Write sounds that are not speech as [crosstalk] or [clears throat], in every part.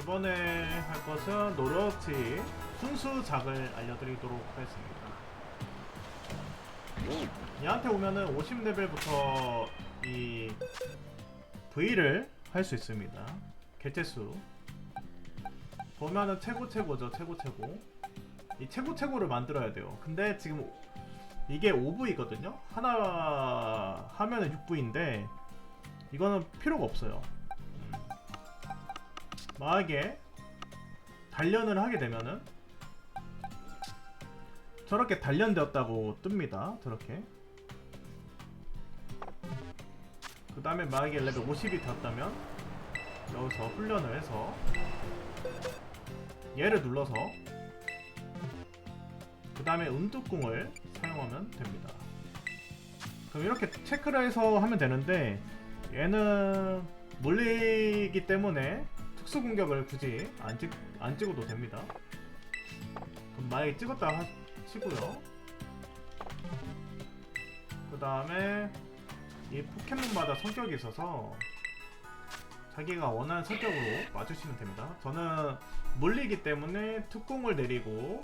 이번에 할 것은 노력치 순수작을 알려드리도록 하겠습니다. 얘한테 오면은 50레벨부터 이 V를 할 수 있습니다. 개체수 보면은 최고 최고죠 최고 최고 이 최고 최고를 만들어야 돼요. 근데 지금 이게 5V거든요. 하나 하면은 6V인데 이거는 필요가 없어요. 음. 만약에 단련을 하게 되면은 저렇게 단련되었다고 뜹니다. 저렇게. 그 다음에 만약에 레벨 50이 되었다면 여기서 훈련을 해서 얘를 눌러서 그 다음에 음뚜껑을 사용하면 됩니다. 그럼 이렇게 체크를 해서 하면 되는데 얘는 물리기 때문에 특수 공격을 굳이 안, 찍, 안 찍어도 됩니다. 그럼 만약에 찍었다 하시고요. 그 다음에 이 포켓몬마다 성격이 있어서 자기가 원하는 성격으로 맞추시면 됩니다. 저는 물리기 때문에 특공을 내리고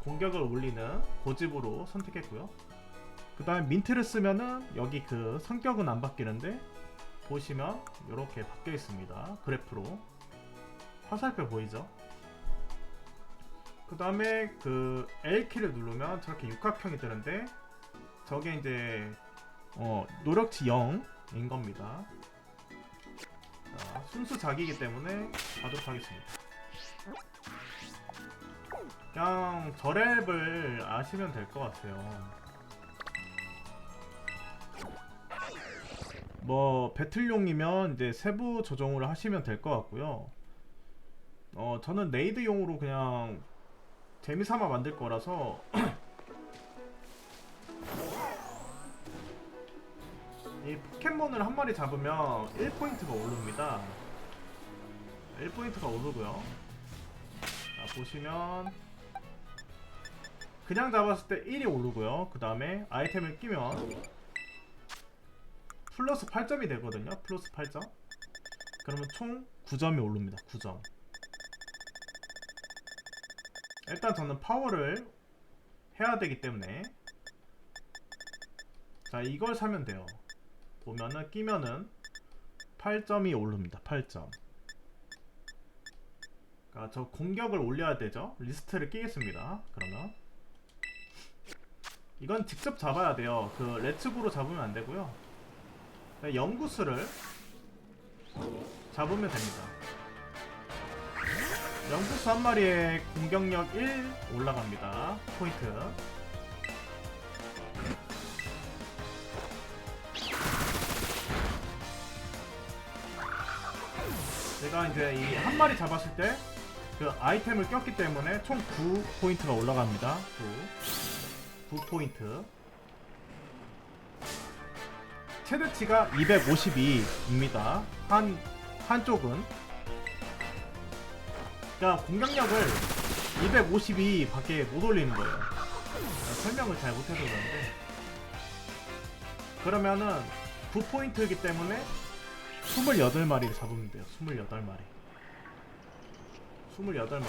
공격을 올리는 고집으로 선택했고요. 그 다음에 민트를 쓰면은 여기 그 성격은 안 바뀌는데 보시면 이렇게 바뀌어 있습니다. 그래프로 화살표 보이죠? 그 다음에 그 L키를 누르면 저렇게 육각형이 뜨는데 저게 이제 어, 노력치 0인 겁니다. 자, 순수 자기이기 때문에 가도록 하겠습니다. 그냥 저 랩을 아시면 될 것 같아요. 뭐 배틀용이면 이제 세부 조정을 하시면 될 것 같고요. 어 저는 레이드용으로 그냥 재미삼아 만들 거라서 [clears throat] 이 포켓몬을 한 마리 잡으면 1포인트가 오릅니다. 1포인트가 오르고요. 자, 보시면 그냥 잡았을 때 1이 오르고요. 그 다음에 아이템을 끼면 플러스 8점이 되거든요. 플러스 8점. 그러면 총 9점이 오릅니다. 9점. 일단 저는 파워를 해야 되기 때문에 자 이걸 사면 돼요. 보면은 끼면은 8점이 오릅니다. 8점. 그러니까 저 공격을 올려야 되죠. 리스트를 끼겠습니다. 그러면 이건 직접 잡아야 돼요. 그 레츠고로 잡으면 안 되고요. 그냥 영구스를 잡으면 됩니다. 영구스 한 마리에 공격력 1 올라갑니다. 포인트. 제가 이제 이 한 마리 잡았을 때 그 아이템을 꼈기 때문에 총 9포인트가 올라갑니다. 9. 9포인트. 최대치가 252입니다. 한, 한쪽은. 그러니까 공격력을 252 밖에 못 올리는 거예요. 설명을 잘 못해서 그런데. 그러면은 9포인트이기 때문에 28마리를 잡으면 돼요. 28마리. 28마리.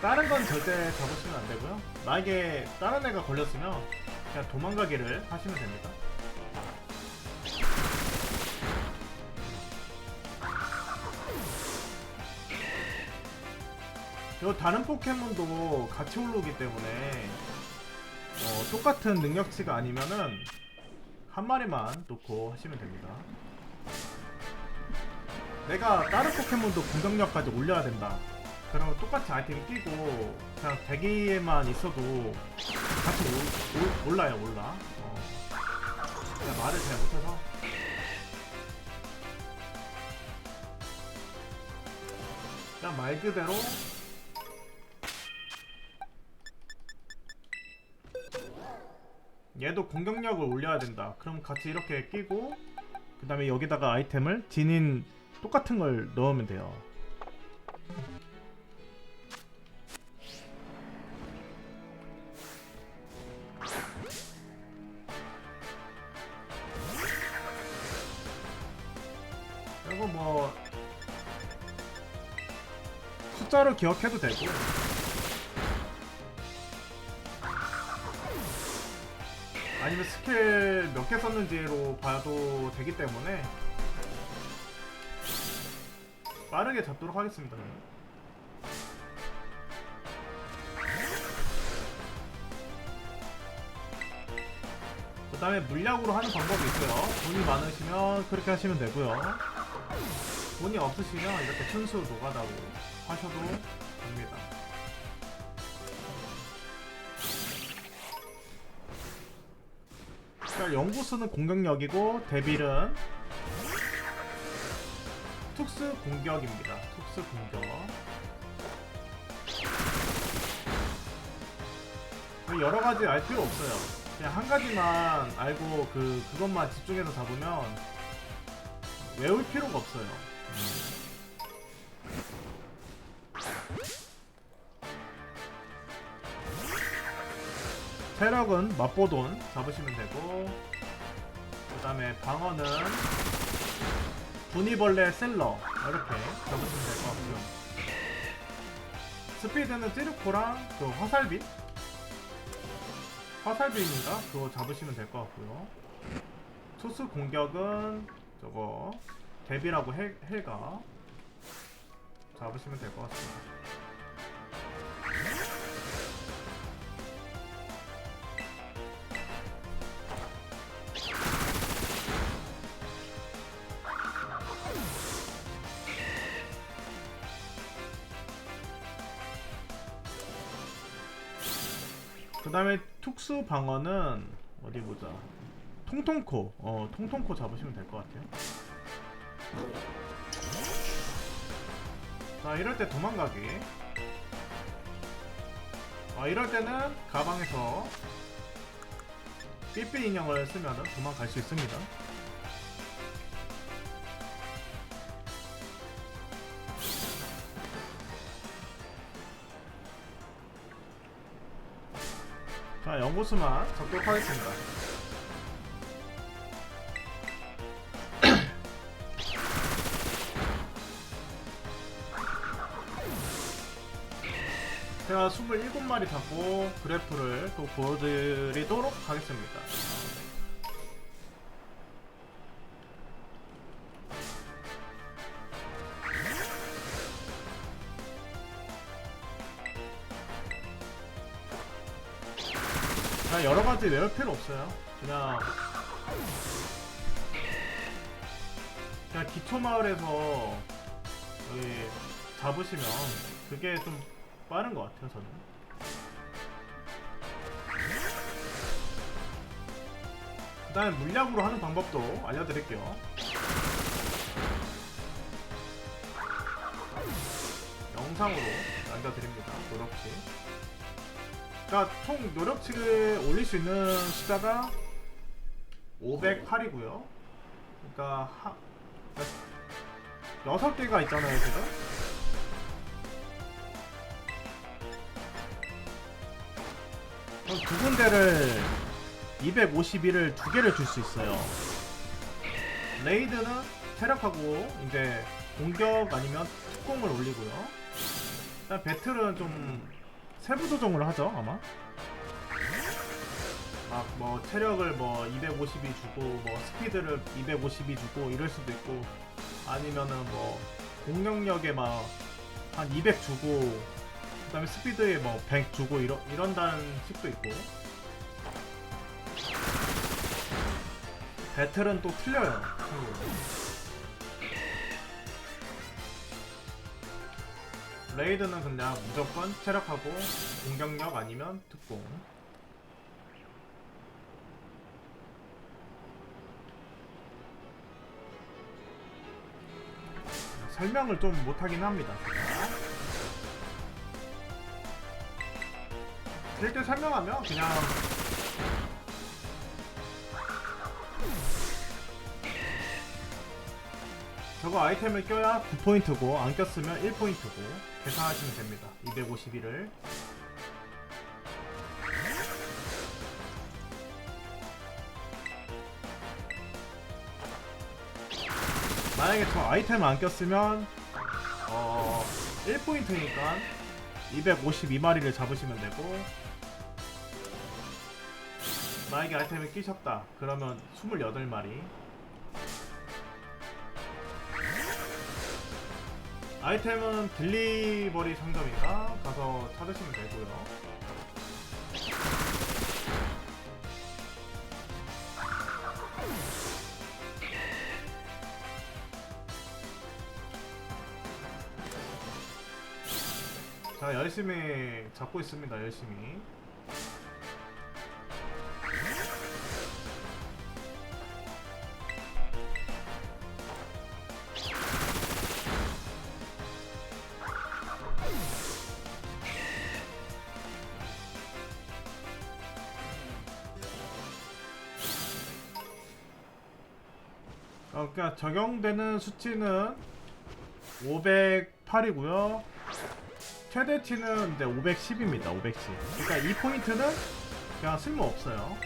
다른 건 절대 잡으시면 안 되고요. 만약에 다른 애가 걸렸으면 그냥 도망가기를 하시면 됩니다. 그리고 다른 포켓몬도 같이 올라오기 때문에 어, 똑같은 능력치가 아니면은 한 마리만 놓고 하시면 됩니다. 내가 다른 포켓몬도 공격력까지 올려야 된다. 그러면 똑같이 아이템 끼고 그냥 대기에만 있어도 같이 올, 올, 올라요 올라. 어. 제가 말을 잘 못해서. 그냥 말 그대로 얘도 공격력을 올려야 된다. 그럼 같이 이렇게 끼고 그 다음에 여기다가 아이템을 진인 똑같은 걸 넣으면 돼요. 그리고 뭐 숫자로 기억해도 되고 아니면 스킬 몇 개 썼는지로 봐도 되기 때문에 빠르게 잡도록 하겠습니다. 그 다음에 물약으로 하는 방법이 있어요. 돈이 많으시면 그렇게 하시면 되고요. 돈이 없으시면 이렇게 순수 노가다로 하셔도 됩니다. 연구수는 공격력이고 데빌은 특수 공격입니다. 특수 공격. 뭐 여러 가지 알 필요 없어요. 그냥 한 가지만 알고 그 그것만 집중해서 잡으면 외울 필요가 없어요. 체력은 맛보돈 잡으시면 되고 그 다음에 방어는 분이벌레 셀러 이렇게 잡으시면 될 것 같고요. 스피드는 찌르코랑 그 화살비 화살비입니다 그거 잡으시면 될 것 같고요. 투수 공격은 저거 데비라고 헬, 헬가 잡으시면 될 것 같습니다 그 다음에 특수 방어는 어디 보자. 통통코. 어, 통통코 잡으시면 될 것 같아요. 자, 이럴 때 도망가기. 아, 이럴 때는 가방에서 삐삐 인형을 쓰면 도망갈 수 있습니다. 자, 연구수만 잡도록 하겠습니다. [clears throat] 제가 27마리 잡고 그래프를 또 보여드리도록 하겠습니다. 가지 외울 필요 없어요. 그냥 그냥 기초 마을에서 여기 잡으시면 그게 좀 빠른 것 같아요. 저는. 그다음에 물약으로 하는 방법도 알려드릴게요. 영상으로 남겨드립니다. 노력치. 그러니까 총 노력치를 올릴 수 있는 숫자가 508이고요. 그러니까 하, 그러니까 6개가 있잖아요, 지금. 두 군데를 251을 두 개를 줄 수 있어요. 레이드는 체력하고 이제 공격 아니면 특공을 올리고요. 일단 배틀은 좀 세부 조정을 하죠 아마. 막 뭐 체력을 뭐 252 주고 뭐 스피드를 252 주고 이럴 수도 있고 아니면은 뭐 공격력에 막 한 200 주고 그 다음에 스피드에 뭐 100 주고 이런 이런다는 식도 있고 배틀은 또 틀려요. 참고로. 레이드는 그냥 무조건 체력하고 공격력 아니면 특공. 설명을 좀 못하긴 합니다. 일대 설명하면 그냥 저거 아이템을 껴야 9포인트고 안 꼈으면 1포인트고 계산하시면 됩니다. 251을. 만약에 저 아이템을 안 꼈으면 어 1포인트니까 252마리를 잡으시면 되고 만약에 아이템을 끼셨다. 그러면 28마리 아이템은 딜리버리 상점인가 가서 찾으시면 되고요. 자 열심히 잡고 있습니다 열심히 그러니까 적용되는 수치는 508이고요. 최대치는 이제 510입니다. 510. 그러니까 이 포인트는 그냥 쓸모 없어요.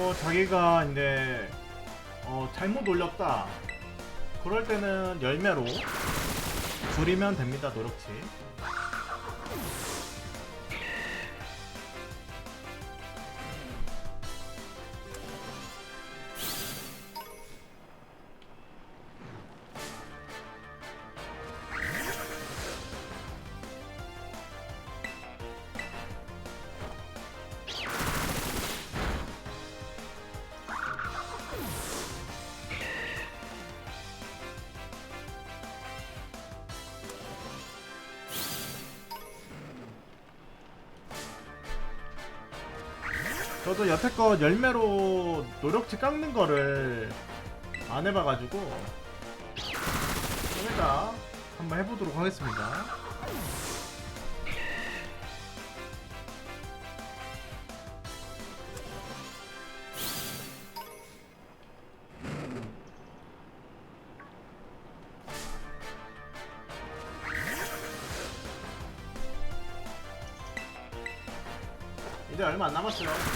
그리고 자기가 이제 어, 잘못 올렸다. 그럴 때는 열매로 줄이면 됩니다. 노력치. 저도 여태껏 열매로 노력치 깎는 거를 안 해봐가지고 좀 이따 한번 해보도록 하겠습니다. 이제 얼마 안 남았어요.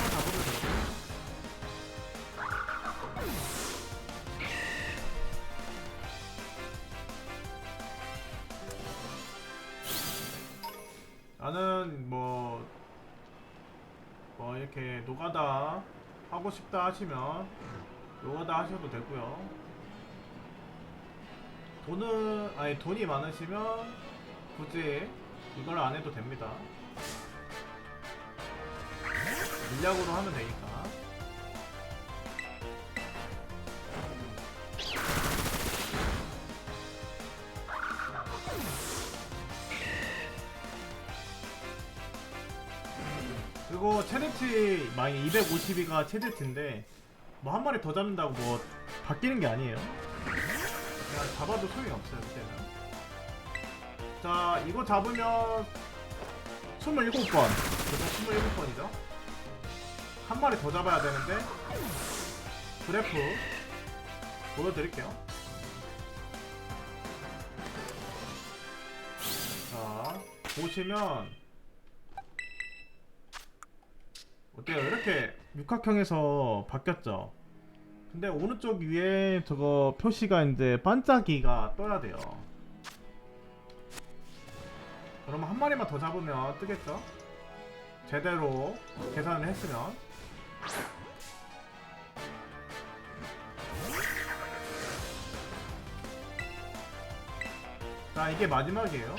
노가다 하고 싶다 하시면 노가다 하셔도 되고요. 돈은 아니 돈이 많으시면 굳이 이걸 안 해도 됩니다. 물약으로 하면 되니까. 그리고 최대치 만약 252가 최대치인데 뭐 한 마리 더 잡는다고 뭐 바뀌는 게 아니에요. 그냥 잡아도 소용이 없어요 그때는. 자 이거 잡으면 27번. 그래서 27번이죠. 한 마리 더 잡아야 되는데 그래프 보여드릴게요. 자 보시면 어때요? 이렇게 육각형에서 바뀌었죠. 근데 오른쪽 위에 저거 표시가 이제 반짝이가 떠야 돼요. 그러면 한 마리만 더 잡으면 뜨겠죠? 제대로 계산을 했으면 자 이게 마지막이에요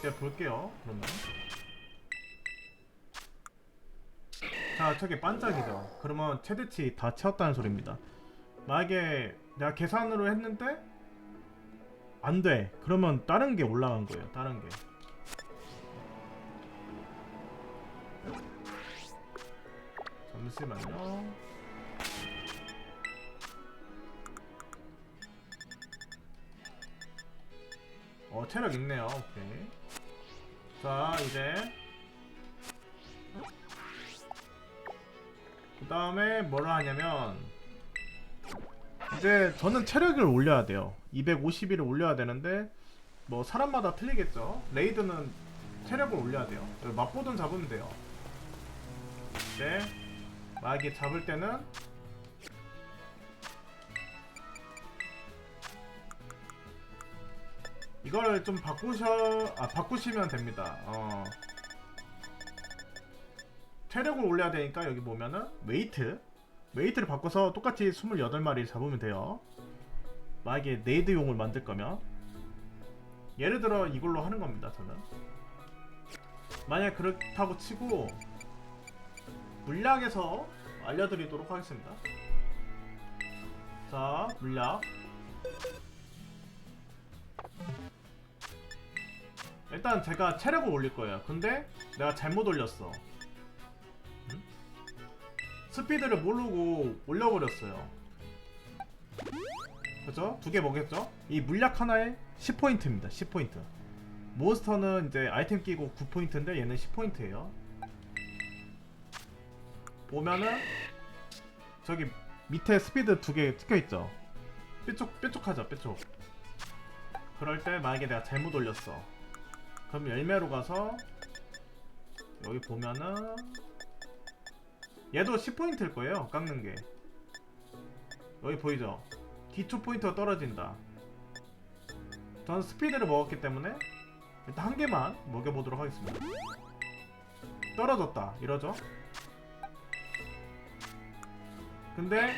이제 볼게요. 그러면 자 저게 반짝이죠. 그러면 최대치 다 채웠다는 소리입니다. 만약에 내가 계산으로 했는데 안 돼. 그러면 다른 게 올라간 거예요. 다른 게. 잠시만요. 어, 체력 있네요. 오케이. 자, 이제. 그 다음에 뭐라 하냐면. 이제 저는 체력을 올려야 돼요. 251을 올려야 되는데, 뭐, 사람마다 틀리겠죠. 레이드는 체력을 올려야 돼요. 맛보던 잡으면 돼요. 네. 만약에 잡을 때는 이거를 좀 바꾸셔 아 바꾸시면 됩니다. 어. 체력을 올려야 되니까 여기 보면은 웨이트 웨이트를 바꿔서 똑같이 28마리 잡으면 돼요. 만약에 네이드용을 만들 거면 예를 들어 이걸로 하는 겁니다. 저는 만약 그렇다고 치고 물약에서 알려드리도록 하겠습니다. 자, 물약. 일단 제가 체력을 올릴 거예요. 근데 내가 잘못 올렸어. 응? 스피드를 모르고 올려버렸어요. 그죠? 두 개 먹였죠? 이 물약 하나에 10포인트입니다. 10포인트. 몬스터는 이제 아이템 끼고 9포인트인데 얘는 10포인트예요. 보면은 저기 밑에 스피드 두 개 찍혀 있죠. 뾰족 뾰족하죠, 뾰족. 그럴 때 만약에 내가 잘못 올렸어. 그럼 열매로 가서 여기 보면은 얘도 10포인트일 거예요. 깎는 게. 여기 보이죠? 기초 포인트가 떨어진다. 저는 스피드를 먹었기 때문에 일단 한 개만 먹여보도록 하겠습니다. 떨어졌다. 이러죠? 근데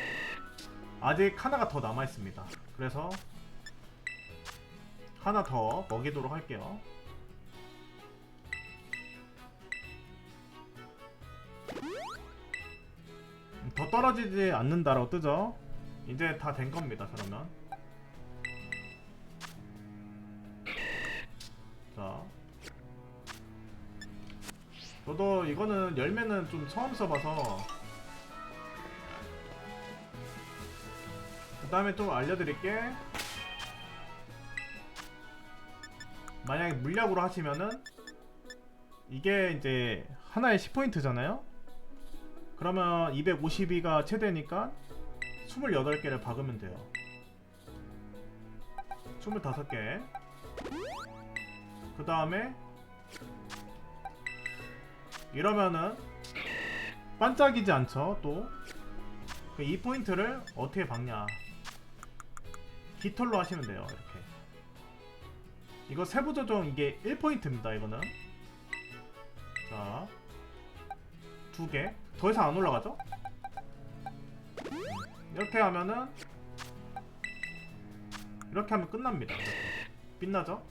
아직 하나가 더 남아 있습니다. 그래서 하나 더 먹이도록 할게요. 더 떨어지지 않는다라고 뜨죠? 이제 다 된 겁니다. 그러면 자 저도 이거는 열매는 좀 처음 써봐서 그 다음에 좀 알려드릴게 만약에 물약으로 하시면은 이게 이제 하나에 10포인트잖아요 그러면 252가 최대니까 28개를 박으면 돼요. 25개. 그 다음에 이러면은 반짝이지 않죠 또? 그 2포인트를 어떻게 박냐? 깃털로 하시면 돼요 이렇게. 이거 세부 조정 이게 1포인트입니다 이거는. 자 두개 더 이상 안 올라가죠? 이렇게 하면은 이렇게 하면 끝납니다. 빛나죠?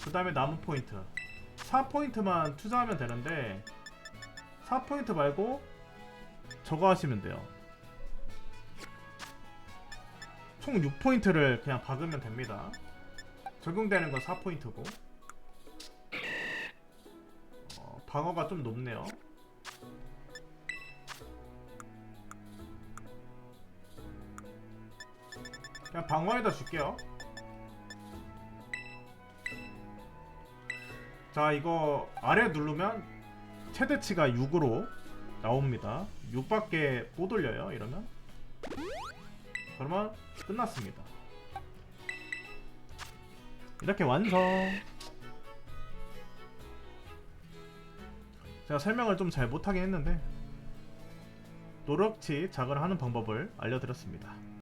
그 다음에 나무 포인트 4포인트만 투자하면 되는데 4포인트 말고 저거 하시면 돼요 총 6포인트를 그냥 박으면 됩니다 적용되는 건 4포인트고 어, 방어가 좀 높네요 그냥 방어에다 줄게요. 자 이거 아래 누르면 최대치가 6으로 나옵니다. 6밖에 못 올려요 이러면. 그러면 끝났습니다. 이렇게 완성. 제가 설명을 좀 잘 못하긴 했는데 노력치 작을 하는 방법을 알려드렸습니다